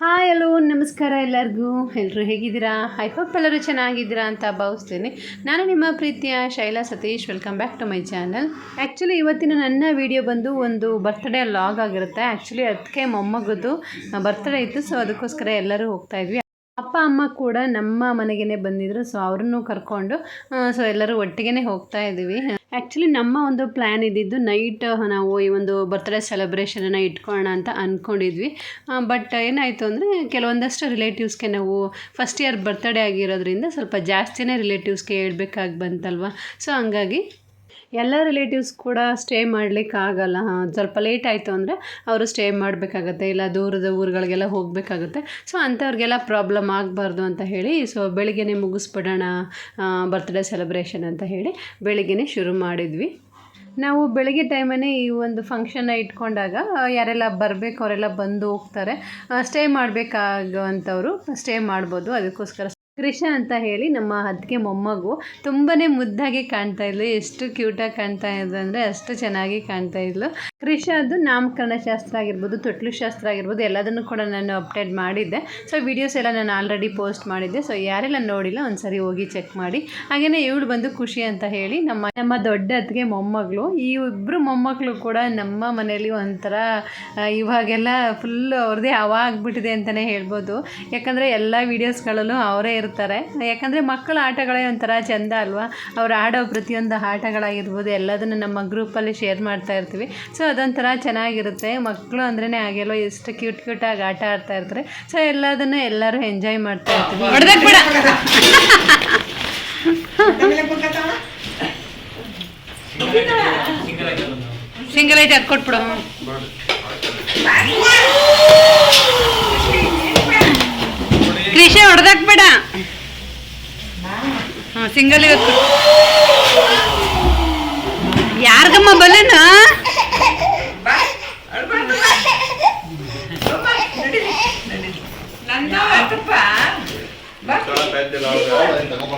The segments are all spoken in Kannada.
ಹಾಯ್ ಹಲೋ ನಮಸ್ಕಾರ ಎಲ್ಲರಿಗೂ. ಎಲ್ಲರೂ ಹೇಗಿದ್ದೀರಾ? ಐ ಎಲ್ಲರೂ ಚೆನ್ನಾಗಿದ್ದೀರಾ ಅಂತ ಭಾವಿಸ್ತೀನಿ. ನಾನು ನಿಮ್ಮ ಪ್ರೀತಿಯ Shaila Satish. Welcome back to my channel actually ಇವತ್ತಿನ ನನ್ನ ವಿಡಿಯೋ ಬಂದು ಒಂದು ಬರ್ತ್ಡೇ ಲಾಗ್ ಆಗಿರುತ್ತೆ. ಆ್ಯಕ್ಚುಲಿ ಅದಕ್ಕೆ ಮೊಮ್ಮಗದು ಬರ್ತ್ಡೇ ಇತ್ತು ಸೊ ಅದಕ್ಕೋಸ್ಕರ ಎಲ್ಲರೂ ಹೋಗ್ತಾ ಇದ್ವಿ. ಅಪ್ಪ, ಅಮ್ಮ ಕೂಡ ನಮ್ಮ ಮನೆಗೇ ಬಂದಿದ್ರು ಸೊ ಅವ್ರನ್ನೂ ಕರ್ಕೊಂಡು ಸೊ ಎಲ್ಲರೂ ಒಟ್ಟಿಗೆ ಹೋಗ್ತಾ ಇದ್ದೀವಿ. ಆ್ಯಕ್ಚುಲಿ ನಮ್ಮ ಒಂದು ಪ್ಲ್ಯಾನ್ ಇದ್ದಿದ್ದು ನೈಟ್ ನಾವು ಈ ಒಂದು ಬರ್ತ್ಡೇ ಸೆಲೆಬ್ರೇಷನನ್ನು ಇಟ್ಕೊಳ್ಳೋಣ ಅಂತ ಅಂದ್ಕೊಂಡಿದ್ವಿ ಬಟ್ ಏನಾಯಿತು ಅಂದರೆ ಕೆಲವೊಂದಷ್ಟು ರಿಲೇಟಿವ್ಸ್ಗೆ ನಾವು ಫಸ್ಟ್ ಇಯರ್ ಬರ್ತ್ಡೇ ಆಗಿರೋದ್ರಿಂದ ಸ್ವಲ್ಪ ಜಾಸ್ತಿನೇ ರಿಲೇಟಿವ್ಸ್ಗೆ ಹೇಳ್ಬೇಕಾಗಿ ಬಂತಲ್ವ? ಸೊ ಹಂಗಾಗಿ ಎಲ್ಲ ರಿಲೇಟಿವ್ಸ್ ಕೂಡ ಸ್ಟೇ ಮಾಡಲಿಕ್ಕಾಗಲ್ಲ ಸ್ವಲ್ಪ ಲೇಟ್ ಆಯಿತು ಅಂದರೆ ಅವರು ಸ್ಟೇ ಮಾಡಬೇಕಾಗತ್ತೆ, ಇಲ್ಲ ದೂರದ ಊರುಗಳಿಗೆಲ್ಲ ಹೋಗಬೇಕಾಗುತ್ತೆ. ಸೊ ಅಂಥವ್ರಿಗೆಲ್ಲ ಪ್ರಾಬ್ಲಮ್ ಆಗಬಾರ್ದು ಅಂತ ಹೇಳಿ ಸೊ ಬೆಳಿಗ್ಗೆನೇ ಮುಗಿಸ್ಬಿಡೋಣ ಬರ್ತ್ಡೇ ಸೆಲೆಬ್ರೇಷನ್ ಅಂತ ಹೇಳಿ ಬೆಳಿಗ್ಗೆನೇ ಶುರು ಮಾಡಿದ್ವಿ. ನಾವು ಬೆಳಗ್ಗೆ ಟೈಮನ್ನೇ ಈ ಒಂದು ಫಂಕ್ಷನ್ನ ಇಟ್ಕೊಂಡಾಗ ಯಾರೆಲ್ಲ ಬರಬೇಕು, ಅವರೆಲ್ಲ ಬಂದು ಹೋಗ್ತಾರೆ ಸ್ಟೇ ಮಾಡಬೇಕಾಗುವಂಥವ್ರು ಸ್ಟೇ ಮಾಡ್ಬೋದು. ಅದಕ್ಕೋಸ್ಕರ ಕೃಷ ಅಂತ ಹೇಳಿ ನಮ್ಮ ಅದಕ್ಕೆ ಮೊಮ್ಮಗು ತುಂಬಾ ಮುದ್ದಾಗಿ ಕಾಣ್ತಾ ಇದ್ಲು. ಎಷ್ಟು ಕ್ಯೂಟಾಗಿ ಕಾಣ್ತಾ ಇದ್ಲು ಅಂದರೆ ಅಷ್ಟು ಚೆನ್ನಾಗಿ ಕಾಣ್ತಾ ಇದ್ಲು. ಕೃಷ ಅದು ನಾಮಕರಣ ಶಾಸ್ತ್ರ ಆಗಿರ್ಬೋದು, ತೊಟ್ಲು ಶಾಸ್ತ್ರ ಆಗಿರ್ಬೋದು, ಎಲ್ಲದನ್ನು ಕೂಡ ನಾನು ಅಪ್ಡೇಟ್ ಮಾಡಿದ್ದೆ. ಸೊ ವಿಡಿಯೋಸ್ ಎಲ್ಲ ನಾನು ಆಲ್ರೆಡಿ ಪೋಸ್ಟ್ ಮಾಡಿದ್ದೆ. ಸೊ ಯಾರೆಲ್ಲ ನೋಡಿಲ್ಲ ಒಂದ್ಸರಿ ಹೋಗಿ ಚೆಕ್ ಮಾಡಿ. ಹಾಗೆಯೇ ಇವಳು ಬಂದು ಖುಷಿ ಅಂತ ಹೇಳಿ ನಮ್ಮ ನಮ್ಮ ದೊಡ್ಡ ಅತ್ತಿಗೆ ಮೊಮ್ಮಗಳು, ಈ ಇಬ್ಬರು ಮೊಮ್ಮಕ್ಕಳು ಕೂಡ ನಮ್ಮ ಮನೆಯಲ್ಲಿ ಒಂಥರ ಇವಾಗೆಲ್ಲ ಫುಲ್ ಅವ್ರದ್ದೇ ಹವಾ ಆಗ್ಬಿಟ್ಟಿದೆ ಅಂತಲೇ ಹೇಳ್ಬೋದು. ಯಾಕಂದರೆ ಎಲ್ಲ ವೀಡಿಯೋಸ್ಗಳಲ್ಲೂ ಅವರೇ ಇರ್ತಾರೆ. ಯಾಕಂದರೆ ಮಕ್ಕಳ ಆಟಗಳೇ ಒಂಥರ ಚೆಂದ ಅಲ್ವಾ? ಅವ್ರು ಆಡೋ ಪ್ರತಿಯೊಂದು ಆಟಗಳಾಗಿರ್ಬೋದು ಎಲ್ಲದನ್ನು ನಮ್ಮ ಗ್ರೂಪಲ್ಲಿ ಶೇರ್ ಮಾಡ್ತಾ ಇರ್ತೀವಿ. ಸೊ ಅದೊಂಥರ ಚೆನ್ನಾಗಿರುತ್ತೆ. ಮಕ್ಕಳು ಅಂದ್ರೇ ಹಾಗೆಲ್ಲೋ ಎಷ್ಟು ಕ್ಯೂಟ್ ಕ್ಯೂಟಾಗಿ ಆಟ ಆಡ್ತಾ ಇರ್ತಾರೆ. ಸೊ ಎಲ್ಲದನ್ನು ಎಲ್ಲರೂ ಎಂಜಾಯ್ ಮಾಡ್ತಾ ಇರ್ತೀವಿ. ಸಿಂಗಲ್ ಐಟ್ ಅದು ಕೃಷಿ ಹೊಡೆದಕ್ ಬೇಡ ಹಾಂ ಸಿಂಗಲ್ ಇವತ್ತು. ಯಾರ್ಗಮ್ಮ ಬಲ್ಲನ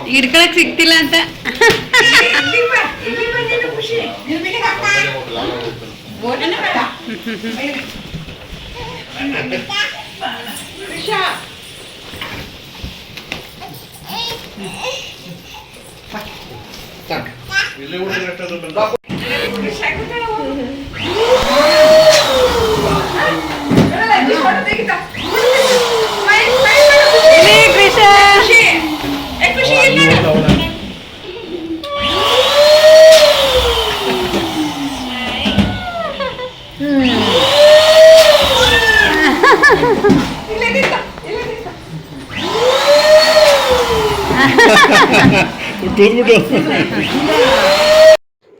ಹಿಡ್ಕೊಳಕ್ ಸಿಗ್ತಿಲ್ಲ ಅಂತ. ಇಲ್ಲಿ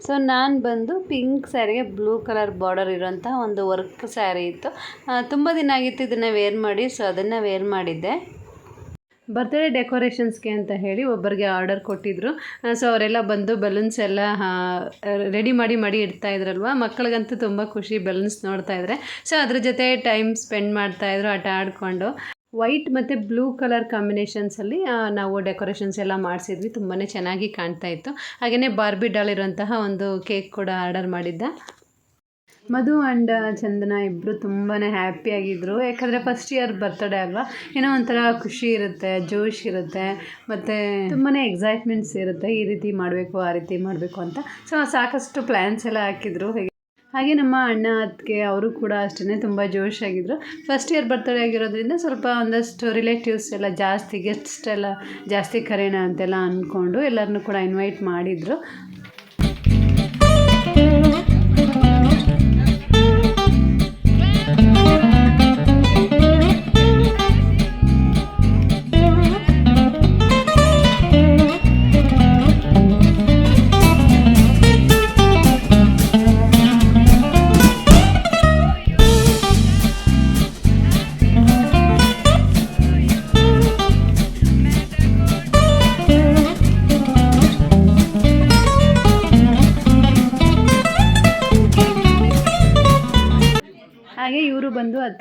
ಸೊ ನಾನು ಬಂದು ಪಿಂಕ್ ಸ್ಯಾರಿಗೆ ಬ್ಲೂ ಕಲರ್ ಬಾರ್ಡರ್ ಇರೋಂಥ ಒಂದು ವರ್ಕ್ ಸ್ಯಾರಿ ಇತ್ತು. ತುಂಬ ದಿನ ಆಗಿತ್ತು ಇದನ್ನು ವೇರ್ ಮಾಡಿ ಸೊ ಅದನ್ನು ವೇರ್ ಮಾಡಿದ್ದೆ. ಬರ್ತ್ಡೇ ಡೆಕೋರೇಷನ್ಸ್ಗೆ ಅಂತ ಹೇಳಿ ಒಬ್ಬರಿಗೆ ಆರ್ಡರ್ ಕೊಟ್ಟಿದ್ರು. ಸೊ ಅವರೆಲ್ಲ ಬಂದು ಬಲೂನ್ಸ್ ಎಲ್ಲ ರೆಡಿ ಮಾಡಿ ಮಾಡಿ ಇಡ್ತಾ ಇದ್ರಲ್ವ? ಮಕ್ಕಳಿಗಂತೂ ತುಂಬ ಖುಷಿ ಬಲೂನ್ಸ್ ನೋಡ್ತಾ ಇದ್ದಾರೆ ಸೊ ಅದ್ರ ಜೊತೆ ಟೈಮ್ ಸ್ಪೆಂಡ್ ಮಾಡ್ತಾ ಇದ್ರು ಆಟ ಆಡಿಕೊಂಡು. ವೈಟ್ ಮತ್ತು ಬ್ಲೂ ಕಲರ್ ಕಾಂಬಿನೇಷನ್ಸಲ್ಲಿ ನಾವು ಡೆಕೋರೇಷನ್ಸ್ ಎಲ್ಲ ಮಾಡಿಸಿದ್ವಿ. ತುಂಬಾ ಚೆನ್ನಾಗಿ ಕಾಣ್ತಾ ಇತ್ತು. ಹಾಗೆಯೇ ಬಾರ್ಬಿ ಡಾಲ್ ಇರುವಂತಹ ಒಂದು ಕೇಕ್ ಕೂಡ ಆರ್ಡರ್ ಮಾಡಿದ್ದ. ಮಧು ಆ್ಯಂಡ್ ಚಂದನ ಇಬ್ಬರು ತುಂಬಾ ಹ್ಯಾಪಿಯಾಗಿದ್ದರು ಯಾಕಂದರೆ ಫಸ್ಟ್ ಇಯರ್ ಬರ್ತಡೇ ಅಲ್ವಾ? ಏನೋ ಒಂಥರ ಖುಷಿ ಇರುತ್ತೆ, ಜೋಶ್ ಇರುತ್ತೆ, ಮತ್ತು ತುಂಬಾ ಎಕ್ಸೈಟ್ಮೆಂಟ್ಸ್ ಇರುತ್ತೆ. ಈ ರೀತಿ ಮಾಡಬೇಕು, ಆ ರೀತಿ ಮಾಡಬೇಕು ಅಂತ. ಸೊ ಸಾಕಷ್ಟು ಪ್ಲ್ಯಾನ್ಸ್ ಎಲ್ಲ ಹಾಕಿದ್ರು. ಹಾಗೆ ನಮ್ಮ ಅಣ್ಣ ಅತ್ತಿಗೆ ಅವರು ಕೂಡ ಅಷ್ಟೇ ತುಂಬ ಜೋಶ್ ಆಗಿದ್ರು. ಫಸ್ಟ್ ಇಯರ್ ಬರ್ತಡೇ ಆಗಿರೋದ್ರಿಂದ ಸ್ವಲ್ಪ ಒಂದಷ್ಟು ರಿಲೇಟಿವ್ಸ್ ಎಲ್ಲ ಜಾಸ್ತಿ ಗೆಸ್ಟ್ಸ್ ಎಲ್ಲ ಜಾಸ್ತಿ ಕರೆಯೋಣ ಅಂತೆಲ್ಲ ಅಂದ್ಕೊಂಡು ಎಲ್ಲರನ್ನೂ ಕೂಡ ಇನ್ವೈಟ್ ಮಾಡಿದರು.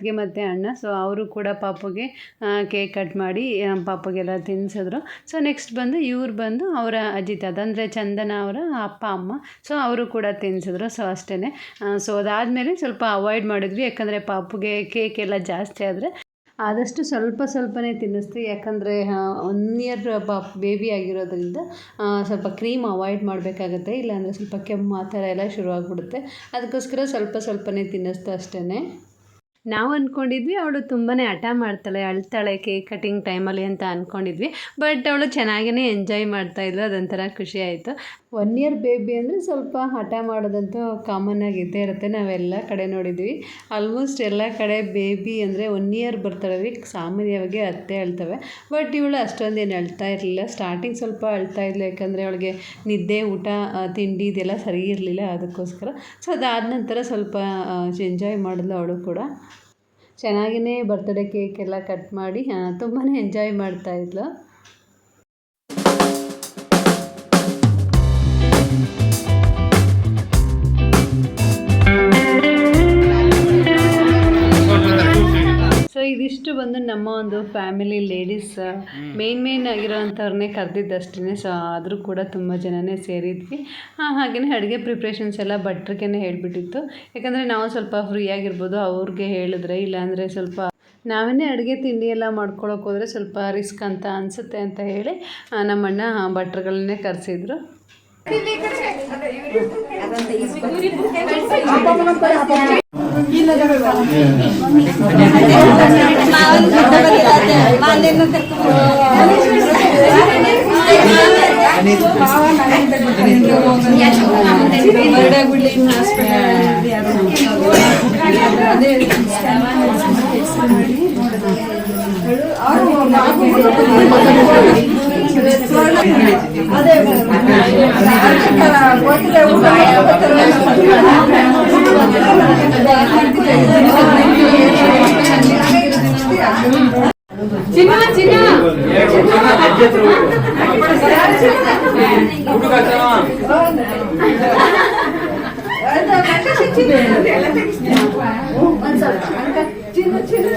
ಅತ್ತಿಗೆ ಮತ್ತು ಅಣ್ಣ. ಸೊ ಅವರು ಕೂಡ ಪಾಪುಗೆ ಕೇಕ್ ಕಟ್ ಮಾಡಿ ಪಾಪಗೆಲ್ಲ ತಿನ್ನಿಸಿದ್ರು ಸೊ ನೆಕ್ಸ್ಟ್ ಬಂದು ಇವ್ರು ಬಂದು ಅವರ ಅಜಿತ್ ಅದಂದರೆ ಚಂದನ ಅವರ ಅಪ್ಪ, ಅಮ್ಮ. ಸೊ ಅವರು ಕೂಡ ತಿನ್ನಿಸಿದ್ರು ಸೊ ಅಷ್ಟೇ ಸೊ ಅದಾದಮೇಲೆ ಸ್ವಲ್ಪ ಅವಾಯ್ಡ್ ಮಾಡಿದ್ವಿ. ಯಾಕಂದರೆ ಪಾಪುಗೆ ಕೇಕ್ ಎಲ್ಲ ಜಾಸ್ತಿ ಆದರೆ ಆದಷ್ಟು ಸ್ವಲ್ಪ ಸ್ವಲ್ಪನೇ ತಿನ್ನಿಸ್ತೀವಿ. ಯಾಕಂದರೆ ಒನ್ ಇಯರ್ ಪಾಪ್ ಬೇಬಿ ಆಗಿರೋದ್ರಿಂದ ಸ್ವಲ್ಪ ಕ್ರೀಮ್ ಅವಾಯ್ಡ್ ಮಾಡಬೇಕಾಗತ್ತೆ. ಇಲ್ಲಾಂದರೆ ಸ್ವಲ್ಪ ಕೆಮ್ಮು ಆ ಥರ ಎಲ್ಲ ಶುರುವಾಗ್ಬಿಡುತ್ತೆ. ಅದಕ್ಕೋಸ್ಕರ ಸ್ವಲ್ಪ ಸ್ವಲ್ಪನೇ ತಿನ್ನಿಸ್ತು ಅಷ್ಟೇ ನಾವು ಅಂದ್ಕೊಂಡಿದ್ವಿ ಅವಳು ತುಂಬಾ ಹಠ ಮಾಡ್ತಾಳೆ, ಅಳ್ತಾಳೆ ಕೇಕ್ ಕಟಿಂಗ್ ಟೈಮಲ್ಲಿ ಅಂತ ಅಂದ್ಕೊಂಡಿದ್ವಿ ಬಟ್ ಅವಳು ಚೆನ್ನಾಗೇ ಎಂಜಾಯ್ ಮಾಡ್ತಾಯಿದ್ಲು ಅದೊಂಥರ ಖುಷಿ ಆಯಿತು. ಒನ್ ಇಯರ್ ಬೇಬಿ ಅಂದರೆ ಸ್ವಲ್ಪ ಹಠ ಮಾಡೋದಂತೂ ಕಾಮನ್ ಇದ್ದೇ ಇರುತ್ತೆ. ನಾವೆಲ್ಲ ಕಡೆ ನೋಡಿದ್ವಿ. ಆಲ್ಮೋಸ್ಟ್ ಎಲ್ಲ ಕಡೆ ಬೇಬಿ ಅಂದರೆ ಒನ್ ಇಯರ್ ಬರ್ತಾಳೆ ಸಾಮಾನ್ಯವಾಗಿ ಅತ್ತೆ ಅಳ್ತವೆ. ಬಟ್ ಇವಳು ಅಷ್ಟೊಂದೇನು ಅಳ್ತಾ ಇರಲಿಲ್ಲ. ಸ್ಟಾರ್ಟಿಂಗ್ ಸ್ವಲ್ಪ ಅಳ್ತಾ ಇದ್ಲು, ಯಾಕಂದರೆ ಅವಳಿಗೆ ನಿದ್ದೆ, ಊಟ ತಿಂಡಿ ಇದೆಲ್ಲ ಸರಿ ಇರಲಿಲ್ಲ ಅದಕ್ಕೋಸ್ಕರ. ಸೊ ಅದಾದ ನಂತರ ಸ್ವಲ್ಪ ಎಂಜಾಯ್ ಮಾಡಿದ್ಲು ಅವಳು ಕೂಡ. ಚೆನ್ನಾಗಿಯೇ ಬರ್ತಡೇ ಕೇಕ್ ಎಲ್ಲ ಕಟ್ ಮಾಡಿ ತುಂಬಾ ಎಂಜಾಯ್ ಮಾಡ್ತಾ ಇದಿಷ್ಟು ಬಂದು ನಮ್ಮ ಒಂದು ಫ್ಯಾಮಿಲಿ ಲೇಡೀಸ್ ಮೇನ್ ಮೇನ್ ಆಗಿರೋವಂಥವ್ರನ್ನೇ ಕರೆದಿದ್ದಷ್ಟೇ ಸೊ ಆದರೂ ಕೂಡ ತುಂಬ ಜನನೇ ಸೇರಿದ್ವಿ. ಹಾಗೆಯೇ ಅಡುಗೆ ಪ್ರಿಪ್ರೇಷನ್ಸ್ ಎಲ್ಲ ಭಟ್ರಿಗೇ ಹೇಳಿಬಿಟ್ಟಿತ್ತು. ಯಾಕಂದರೆ ನಾವು ಸ್ವಲ್ಪ ಫ್ರೀ ಆಗಿರ್ಬೋದು ಅವ್ರಿಗೆ ಹೇಳಿದ್ರೆ ಇಲ್ಲಾಂದರೆ ಸ್ವಲ್ಪ ನಾವೇ ಅಡುಗೆ ತಿಂಡಿ ಎಲ್ಲ ಮಾಡ್ಕೊಳಕ್ಕೆ ಹೋದರೆ ಸ್ವಲ್ಪ ರಿಸ್ಕ್ ಅಂತ ಅನಿಸುತ್ತೆ ಅಂತ ಹೇಳಿ ನಮ್ಮಣ್ಣ ಭಟ್ರುಗಳನ್ನೇ ಕರೆಸಿದ್ರು. ಅದೇ చిన్న చిన్న చిన్న చిన్న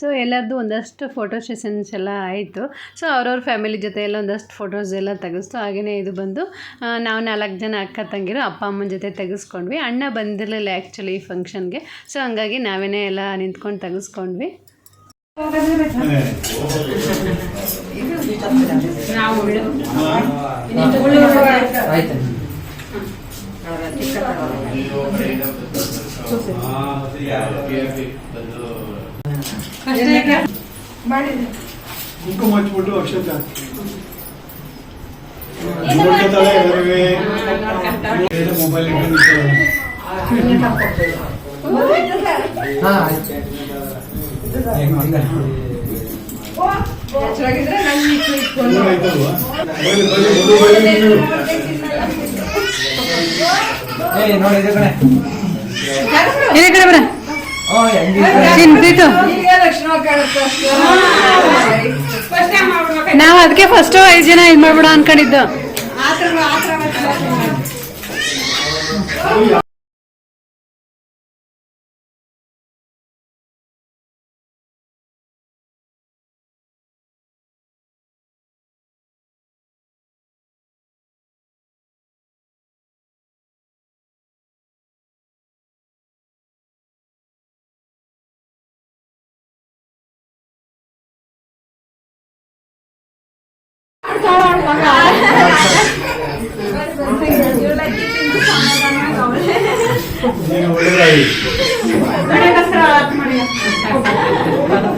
ಸೊ ಎಲ್ಲರದ್ದು ಒಂದಷ್ಟು ಫೋಟೋ ಸೆಷನ್ಸ್ ಎಲ್ಲ ಆಯಿತು. ಸೊ ಅವ್ರವ್ರ ಫ್ಯಾಮಿಲಿ ಜೊತೆ ಎಲ್ಲ ಒಂದಷ್ಟು ಫೋಟೋಸ್ ಎಲ್ಲ ತೆಗೆಸ್ತು. ಹಾಗೆಯೇ ಇದು ಬಂದು ನಾವು ನಾಲ್ಕು ಜನ ಅಕ್ಕ ತಂಗಿರು ಅಪ್ಪ ಅಮ್ಮನ ಜೊತೆ ತೆಗೆಸ್ಕೊಂಡ್ವಿ. ಅಣ್ಣ ಬಂದಿರಲಿಲ್ಲ ಆ್ಯಕ್ಚುಲಿ ಈ ಫಂಕ್ಷನ್ಗೆ ಸೊ ಹಂಗಾಗಿ ನಾವೇನೇ ಎಲ್ಲ ನಿಂತ್ಕೊಂಡು ತೆಗೆಸ್ಕೊಂಡ್ವಿ. ಕುಂಕುಮ ಹಚ್ಬಿಟ್ಟು ಅಕ್ಷತೆ ನೋಡ್ಕೊತಾಳೆ ಎಲ್ಲರಿವೆ ಮೊಬೈಲ್. ನೋಡಿ ಇದು ಇದೇ ಕಡೆ ಬರ ನಾವು ಅದಕ್ಕೆ ಫಸ್ಟ್ ಐದ್ ಜನ ಇದ್ ಮಾಡ್ಬಿಡ ಅನ್ಕೊಂಡಿದ್ದು.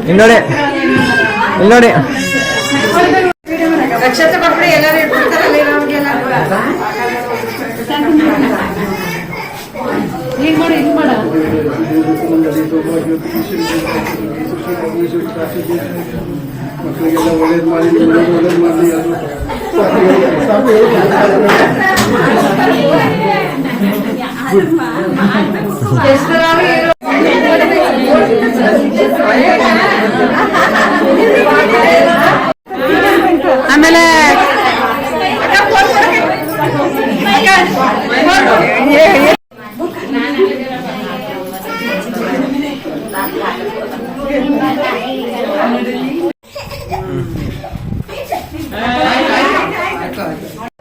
ಇಲ್ಲಿ ನೋಡಿ ಇಲ್ಲಿ ನೋಡಿ ಮಾಡು ಹಿಂಗ್ ಮಾಡು ಮಂಡಳಿ ಸೌಭಾಗ್ಯವತಿ ಮಕ್ಕಳಿಗೆಲ್ಲ ಒಳ್ಳೇದು ಮಾಡಿ ಒಳ್ಳೇದು ಮಾಡಿ ಅದು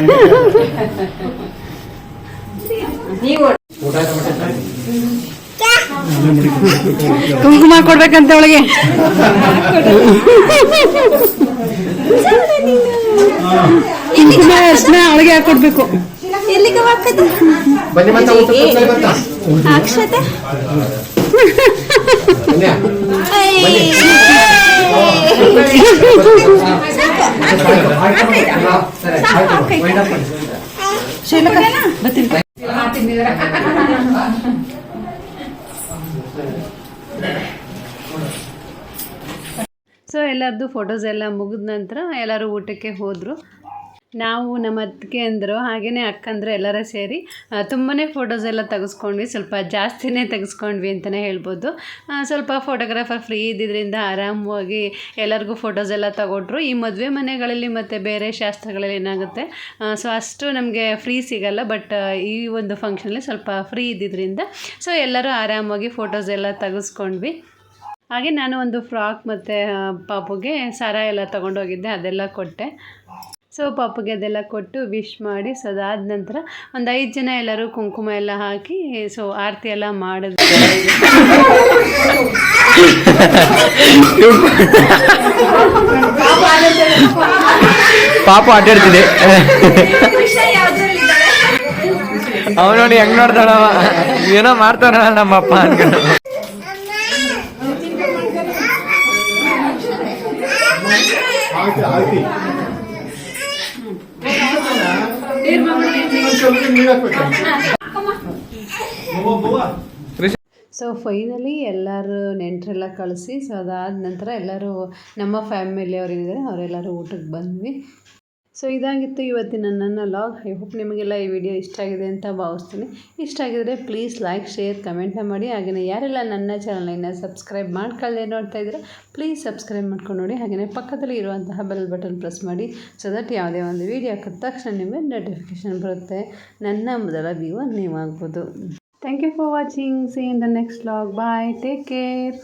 ಕುಂಕುಮ ಕೊಡ್ಬೇಕಂತ ಅವಳಿಗೆ. ಕುಂಕುಮ ಅರ್ಶನ ಅವಳಿಗೆ ಹಾಕೊಡ್ಬೇಕು? ಅಕ್ಷತೆ? ಸೊ ಎಲ್ಲರದ್ದು ಫೋಟೋಸ್ ಎಲ್ಲ ಮುಗಿದ ನಂತರ ಎಲ್ಲರೂ ಊಟಕ್ಕೆ ಹೋದರು. ನಾವು ನಮ್ಮ ಅತ್ತಿಗೆ ಅಂದರು ಹಾಗೆಯೇ ಅಕ್ಕಂದ್ರೆ ಎಲ್ಲರ ಸೇರಿ ತುಂಬಾ ಫೋಟೋಸ್ ಎಲ್ಲ ತೆಗೆಸ್ಕೊಂಡ್ವಿ. ಸ್ವಲ್ಪ ಜಾಸ್ತಿನೇ ತೆಗೆಸ್ಕೊಂಡ್ವಿ ಅಂತಲೇ ಹೇಳ್ಬೋದು. ಸ್ವಲ್ಪ ಫೋಟೋಗ್ರಾಫರ್ ಫ್ರೀ ಇದ್ದಿದ್ದರಿಂದ ಆರಾಮವಾಗಿ ಎಲ್ಲರಿಗೂ ಫೋಟೋಸ್ ಎಲ್ಲ ತಗೊಟ್ರು ಈ ಮದುವೆ ಮನೆಗಳಲ್ಲಿ ಮತ್ತು ಬೇರೆ ಶಾಸ್ತ್ರಗಳಲ್ಲಿ ಏನಾಗುತ್ತೆ ಸೊ ಅಷ್ಟು ನಮಗೆ ಫ್ರೀ ಸಿಗಲ್ಲ ಬಟ್ ಈ ಒಂದು ಫಂಕ್ಷನಲ್ಲಿ ಸ್ವಲ್ಪ ಫ್ರೀ ಇದ್ದಿದ್ದರಿಂದ ಸೊ ಎಲ್ಲರೂ ಆರಾಮಾಗಿ ಫೋಟೋಸ್ ಎಲ್ಲ ತೆಗೆಸ್ಕೊಂಡ್ವಿ. ಹಾಗೆ ನಾನು ಒಂದು ಫ್ರಾಕ್ ಮತ್ತು ಪಾಪುಗೆ ಸರ ಎಲ್ಲ ತೊಗೊಂಡೋಗಿದ್ದೆ, ಅದೆಲ್ಲ ಕೊಟ್ಟೆ. ಸೊ ಪಾಪಗೆ ಅದೆಲ್ಲ ಕೊಟ್ಟು ವಿಶ್ ಮಾಡಿ ಸೊ ಅದಾದ ನಂತರ ಒಂದು ಐದು ಜನ ಎಲ್ಲರೂ ಕುಂಕುಮ ಎಲ್ಲ ಹಾಕಿ ಸೊ ಆರತಿ ಎಲ್ಲ ಮಾಡಿದ್ರು. ಪಾಪ ಆಟಾಡ್ತಿದೆ. ಅವ್ ನೋಡಿ ಹೆಂಗ್ ನೋಡ್ತಾಳವ ಏನೋ ಮಾಡ್ತಾನ ನಮ್ಮಪ್ಪ ಅನ್ಕೊಂಡು. ಆಯ್ತು. ಸೊ ಫೈನಲಿ ಎಲ್ಲರೂ ನೆಂಟರೆಲ್ಲ ಕಳಿಸಿ ಸೊ ಅದಾದ ನಂತರ ಎಲ್ಲರೂ ನಮ್ಮ ಫ್ಯಾಮಿಲಿಯವ್ರು ಏನಿದ್ದಾರೆ, ಅವರೆಲ್ಲರೂ ಊಟಕ್ಕೆ ಬಂದ್ವಿ. ಸೊ ಇದಾಗಿತ್ತು ಇವತ್ತಿನ ನನ್ನ ಲಾಗ್ ಐ ಹೋಪ್ ನಿಮಗೆಲ್ಲ ಈ ವಿಡಿಯೋ ಇಷ್ಟ ಆಗಿದೆ ಅಂತ ಭಾವಿಸ್ತೀನಿ. ಇಷ್ಟ ಆಗಿದ್ರೆ ಪ್ಲೀಸ್ ಲೈಕ್ ಶೇರ್ ಕಮೆಂಟ್ನ ಮಾಡಿ. ಹಾಗೆಯೇ ಯಾರೆಲ್ಲ ನನ್ನ ಚಾನಲನ್ನು ಸಬ್ಸ್ಕ್ರೈಬ್ ಮಾಡ್ಕೊಳ್ಳದೆ ನೋಡ್ತಾ ಇದ್ದರೆ ಪ್ಲೀಸ್ ಸಬ್ಸ್ಕ್ರೈಬ್ ಮಾಡ್ಕೊಂಡು ನೋಡಿ. ಹಾಗೆಯೇ ಪಕ್ಕದಲ್ಲಿ ಇರುವಂತಹ ಬೆಲ್ ಬಟನ್ ಪ್ರೆಸ್ ಮಾಡಿ ಸೊ ದಟ್ ಯಾವುದೇ ಒಂದು ವಿಡಿಯೋ ಹಾಕಿದ ತಕ್ಷಣ ನಿಮಗೆ ನೋಟಿಫಿಕೇಷನ್ ಬರುತ್ತೆ. ನನ್ನ ಮೊದಲ view ನೀವಾಗ್ಬೋದು thank you for watching see in the next vlog bye take care